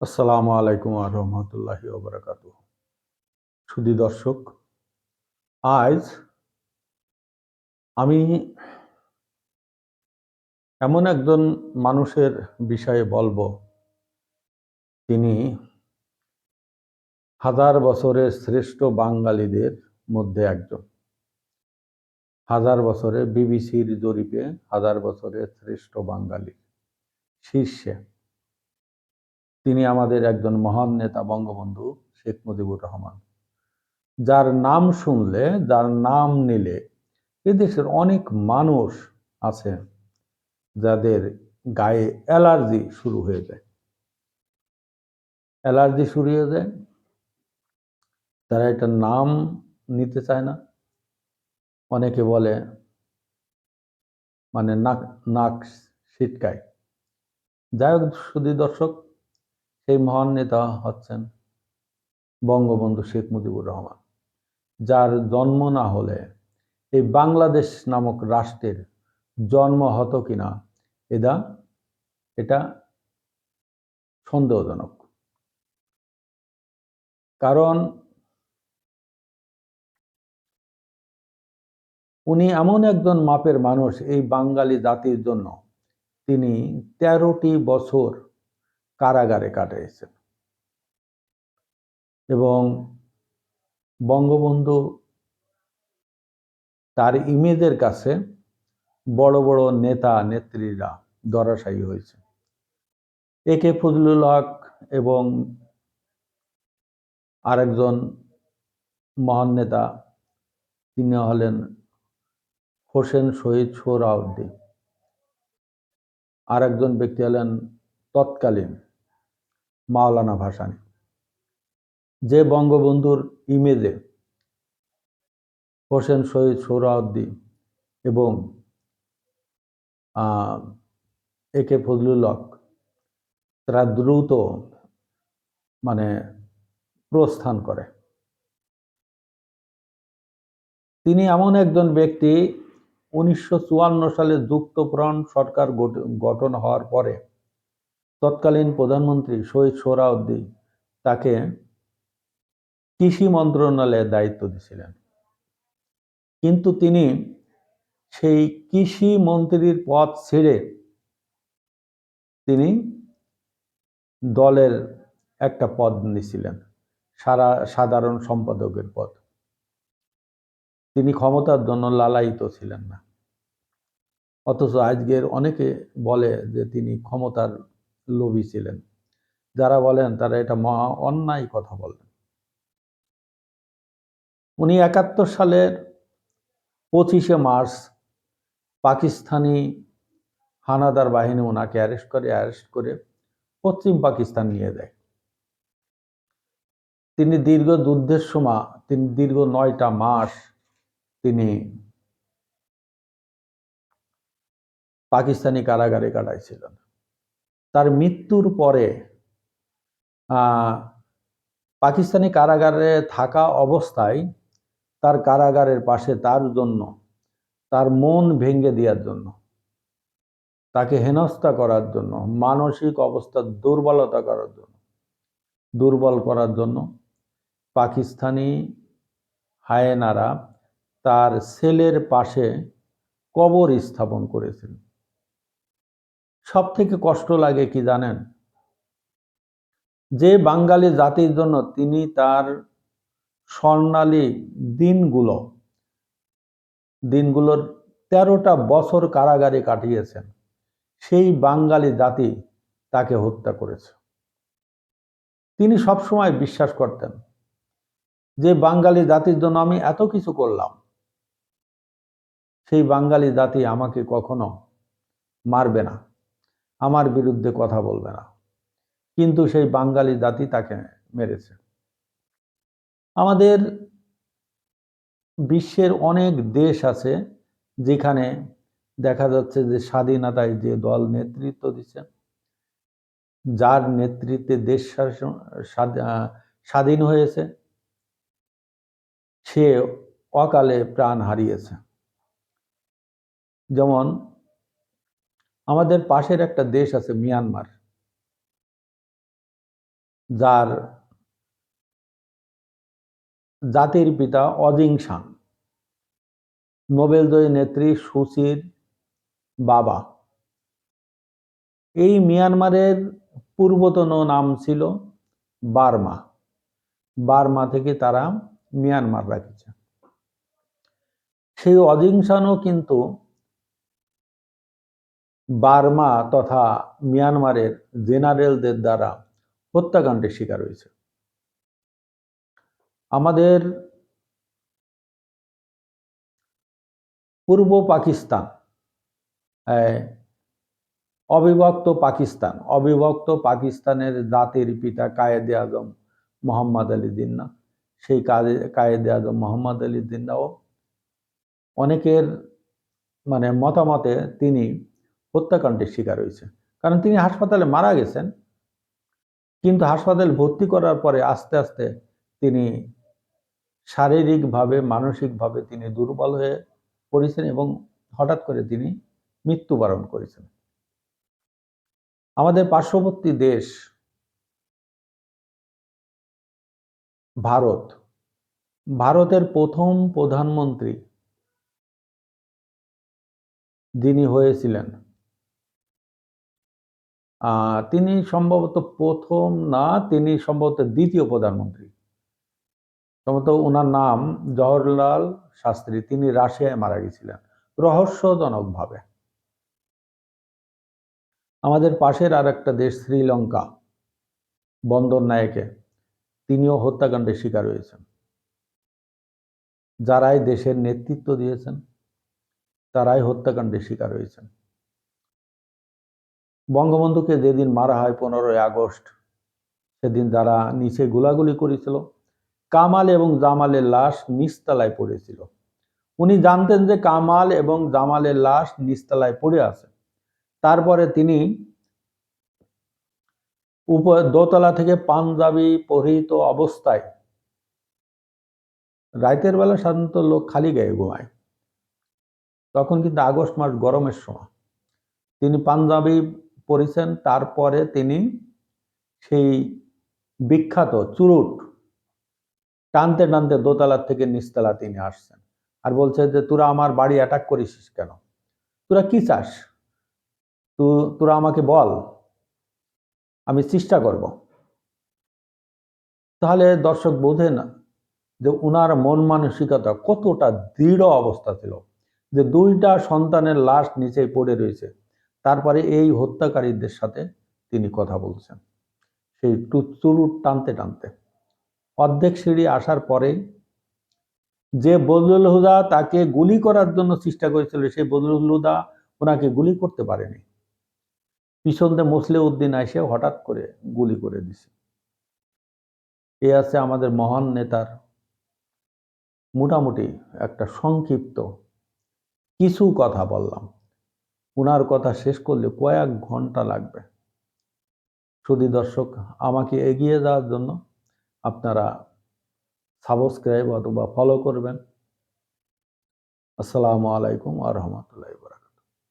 আসসালামু আলাইকুম রহমতুল্লাহ ওবরাকাত সুদী দর্শক, আজ আমি এমন একজন মানুষের বিষয়ে বলব তিনি হাজার বছরের শ্রেষ্ঠ বাঙালিদের মধ্যে একজন। হাজার বছরে বিবিসির জরিপে হাজার বছরের শ্রেষ্ঠ বাঙালি শীর্ষে। তিনি আমাদের একজন মহান নেতা, বঙ্গবন্ধু শেখ মুজিবুর রহমান। যার নাম শুনলে, যার নাম নিলে এদেশের অনেক মানুষ আছে যাদের গায়ে অ্যালার্জি শুরু হয়ে যায়। অ্যালার্জি শুরু হয়ে যায়, তারা এটা নাম নিতে চায় না। অনেকে বলে মানে নাক নাক ছিটকায়। যাই হোক, সুদী দর্শক সেই মহান নেতা হচ্ছেন বঙ্গবন্ধু শেখ মুজিবুর রহমান, যার জন্ম না হলে এই বাংলাদেশ নামক রাষ্ট্রের জন্ম হতো কিনা এদা এটা সন্দেহজনক। কারণ উনি এমন একজন মাপের মানুষ এই বাঙালি জাতির জন্য, তিনি তেরোটি বছর কারাগারে কাটিয়েছেন এবং বঙ্গবন্ধু তার ইমেজের কাছে বড় বড় নেতা নেত্রীরা দরাশায়ী হয়েছে এ কে ফজলুল হক এবং আরেকজন মহান নেতা, তিনি হলেন হোসেন শহীদ সোহরাউদ্দিন আর একজন ব্যক্তি হলেন তৎকালীন মাওলানা ভাসানী। যে বঙ্গবন্ধুর ইমেজে হোসেন শহীদ সোহরাউদ্দিন এবং এ কে ফজলুল হক, তারা দ্রুত মানে প্রস্থান করে। তিনি এমন একজন ব্যক্তি, উনিশশো চুয়ান্ন সালে যুক্তপ্রাণ সরকার গঠন হওয়ার পরে তৎকালীন প্রধানমন্ত্রী শহীদ সোহরাউদ্দিন তাকে কৃষি মন্ত্রণালয়ের দায়িত্ব দিয়েছিলেন। কিন্তু তিনি সেই কৃষি মন্ত্রীর পদ ছেড়ে তিনি দলের একটা পদ নিয়েছিলেন, সারা সাধারণ সম্পাদকের পদ। তিনি ক্ষমতার জন্য লালায়িত ছিলেন না। অথচ আজকের অনেকে বলে যে তিনি ক্ষমতার লোভী ছিলেন। যারা বলেন তারা এটা মহা অন্যায় কথা বলেন। উনি একাত্তর সালের পঁচিশে মার্চ পাকিস্তানি হানাদার বাহিনী ওনাকে অ্যারেস্ট করে অ্যারেস্ট করে পশ্চিম পাকিস্তান নিয়ে দেয় তিনি দীর্ঘ যুদ্ধের সময়, তিনি দীর্ঘ নয়টা মাস তিনি পাকিস্তানি কারাগারে কাটাইছিলেন। তার মৃত্যুর পরে পাকিস্তানি কারাগারে থাকা অবস্থায় তার কারাগারের পাশে তার জন্য, তার মন ভেঙে দেওয়ার জন্য, তাকে হেনস্থা করার জন্য, মানসিক অবস্থা দুর্বলতা করার জন্য, দুর্বল করার জন্য পাকিস্তানি হায়েনারা তার সেলের পাশে কবর স্থাপন করেছিল। সব থেকে কষ্ট লাগে কি জানেন? যে বাঙালি জাতির জন্য তিনি তার স্বর্ণালী দিনগুলো, দিনগুলোর তেরোটা বছর কারাগারে কাটিয়েছেন। সেই বাঙালি জাতি তাকে হত্যা করেছে। তিনি সবসময় বিশ্বাস করতেন, যে বাঙালি জাতির জন্য আমি এত কিছু করলাম, সেই বাঙালি জাতি আমাকে কখনো মারবে না। আমার বিরুদ্ধে কথা বলবে না। কিন্তু সেই বাঙালি জাতি তাকে মেরেছে। আমাদের বিশ্বের অনেক দেশ আছে যেখানে দেখা যাচ্ছে যে স্বাধীনতায় যে দল নেতৃত্ব দিচ্ছে, যার নেতৃত্বে দেশ স্বাধীন হয়েছে, সে অকালে প্রাণ হারিয়েছে। যেমন আমাদের পাশের একটা দেশ আছে মিয়ানমার, যার জাতির পিতা অজিংশান নোবেলজয়ী নেত্রী সুচির বাবা। এই মিয়ানমারের পূর্বতন নাম ছিল বার্মা। বার্মা থেকে তারা মিয়ানমার রাখেছে। সেই অজিংসানও কিন্তু বার্মা তথা মিয়ানমারের জেনারেলদের দ্বারা হত্যাকাণ্ডের শিকার হয়েছে। আমাদের পূর্ব পাকিস্তান অবিভক্ত পাকিস্তান, অবিভক্ত পাকিস্তানের জাতির পিতা কায়েদে আজম মোহাম্মদ আলী জিন্না, সেই কাজে, কায়েদে আজম মোহাম্মদ আলী জিন্নাও অনেকের মানে মতামতে তিনি হত্যাকাণ্ডের শিকার হয়েছে। কারণ তিনি হাসপাতালে মারা গেছেন, কিন্তু হাসপাতালে ভর্তি করার পরে আস্তে আস্তে তিনি শারীরিকভাবে, মানসিকভাবে তিনি দুর্বল হয়ে পড়েছেন এবং হঠাৎ করে তিনি মৃত্যুবরণ করেছেন। আমাদের পার্শ্ববর্তী দেশ ভারত। ভারতের প্রথম প্রধানমন্ত্রী যিনি হয়েছিলেন তিনি সম্ভবত প্রথম না, তিনি সম্ভবত দ্বিতীয় প্রধানমন্ত্রী। সম্ভবত ওনার নাম জওহরলাল শাস্ত্রী, তিনি রাশিয়ায় মারা গেছিলেন, রহস্যজনকভাবে। আমাদের পাশের আর একটা দেশ, শ্রীলঙ্কা, বন্দর নায়কে, তিনিও হত্যাকাণ্ডের শিকার হয়েছেন। যারাই দেশের নেতৃত্ব দিয়েছেন, তারাই হত্যাকাণ্ডের শিকার হয়েছেন। বঙ্গবন্ধুকে যেদিন মারা হয় পনেরোই আগস্ট, সেদিন যারা নিচে গোলাগুলি করেছিল। কামাল এবং জামালের লাশ নিচতলায় পড়েছিল। উনি জানতেন যে কামাল এবং জামালের লাশ নিচতলায় পড়ে আছে। তারপরে তিনি উপ, দোতলা থেকে পাঞ্জাবি পরিহিত অবস্থায় রাতের বেলা সাধারণত লোক খালি গায়ে ঘুমায়। তখন কিন্তু আগস্ট মাস গরমের সময়। তিনি পাঞ্জাবি পরেছেন তারপরে তিনি সেই বিখ্যাত চুরুট, টানতে টানতে দোতলার থেকে নিচতলা তিনি আসছেন। আর বলছে যে, তোরা আমার বাড়ি অ্যাটাক করিস কেন? তোরা কি চাস? তো, তোরা আমাকে বল, আমি চেষ্টা করব। তাহলে দর্শক বোঝে না যে, উনার মন মানসিকতা কতটা দৃঢ় অবস্থা ছিল যে, দুইটা সন্তানের লাশ নিচেই পড়ে রয়েছে। তারপরে এই হত্যাকারীদের সাথে তিনি কথা বলছেন। সেই চুরুট টানতে টানতে। অর্ধেক সিঁড়ি আসার পরে যে বজলুল হুদা তাকে গুলি করার জন্য চেষ্টা করেছিল, সেই বজলুল হুদা ওনাকে গুলি করতে পারেনি। পিছন দিয়ে মুসলে উদ্দিন এসে হঠাৎ করে গুলি করে দিছে। এ আছে আমাদের মহান নেতার মোটামুটি একটা সংক্ষিপ্ত কিছু কথা বললাম। উনার কথা শেষ করলে কয়েক ঘণ্টা লাগবে। শুধু দর্শক, আমাকে এগিয়ে যাওয়ার জন্য আপনারা সাবস্ক্রাইব অথবা ফলো করবেন। আসসালামু আলাইকুম আ রহমতুল্লাহ